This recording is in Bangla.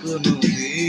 কোনো দিন